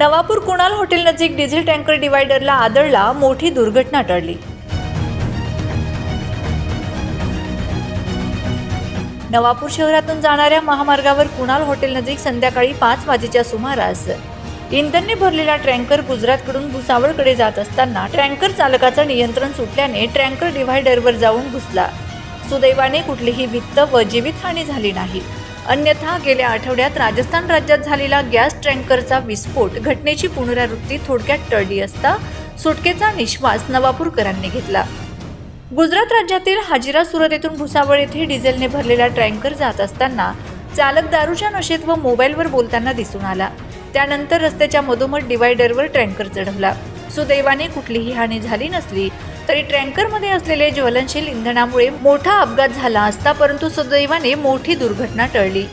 Navapur Kunal hotel नजीक diesel tanker डिवायडरला आदळला मोठी दुर्घटना टळली. नवापूर शहरातून जाणाऱ्या महामार्गावर कुणाल हॉटेल नजीक संध्याकाळी पाच वाजेच्या सुमारास इंधनने भरलेला ट्रँकर गुजरातकडून भुसावळकडे जात असताना ट्रँकर चालकाचं नियंत्रण सुटल्याने ट्रँकर डिव्हायडरवर जाऊन घुसला. सुदैवाने कुठलीही वित्त व जीवितहानी झाली नाही. अन्यथा गेल्या आठवड्यात राजस्थान राज्यात झालेला गॅस टँकरचा विस्फोट घटनेची पुनरावृत्ती थोडक्यात टळली असता सुटकेचा निश्वास नवापूरकरांनी घेतला. गुजरात राज्यातील हाजिरा सुरत येथून भुसावळ येथे डिझेलने भरलेला टँकर जात असताना चालक दारूच्या नशेत व मोबाईलवर बोलताना दिसून आला. त्यानंतर रस्त्याच्या मधोमध डिवायडरवर टँकर चढवला. सुदैवाने कुठलीही हानी झाली नसली तरी टँकरमध्ये असलेले ज्वलनशील इंधनामुळे मोठा अपघात झाला असता परंतु सुदैवाने मोठी दुर्घटना टळली.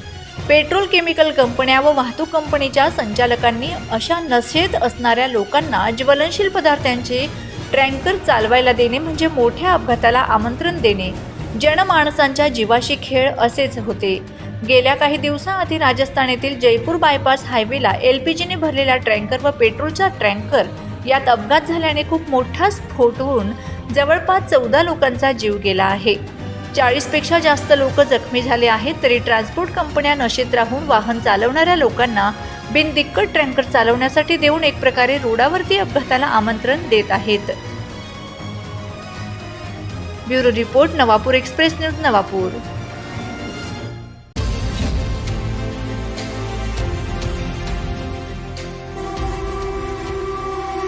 पेट्रोल केमिकल कंपन्या व वाहतूक कंपनीच्या संचालकांनी अशा नशेत असणाऱ्या लोकांना ज्वलनशील पदार्थांचे टँकर चालवायला देणे म्हणजे मोठ्या अपघाताला आमंत्रण देणे. जनमाणसांच्या जीवाशी खेळ असेच होते. गेल्या काही दिवसाआधी राजस्थान येथील जयपूर बायपास हायवेला एल पी जीने भरलेला टँकर व पेट्रोलचा टँकर यात अपघात झाल्याने खूप मोठा स्फोट होऊन जवळपास चौदा लोकांचा जीव गेला आहे. चाळीसपेक्षा जास्त लोक जखमी झाले आहेत तरी ट्रान्सपोर्ट कंपन्या नशेत राहून वाहन चालवणाऱ्या लोकांना बिनदिक्कत टँकर चालवण्यासाठी देऊन एक प्रकारे रोडावरती अपघाताला आमंत्रण देत आहेत. Bureau report Navapur express news Navapur.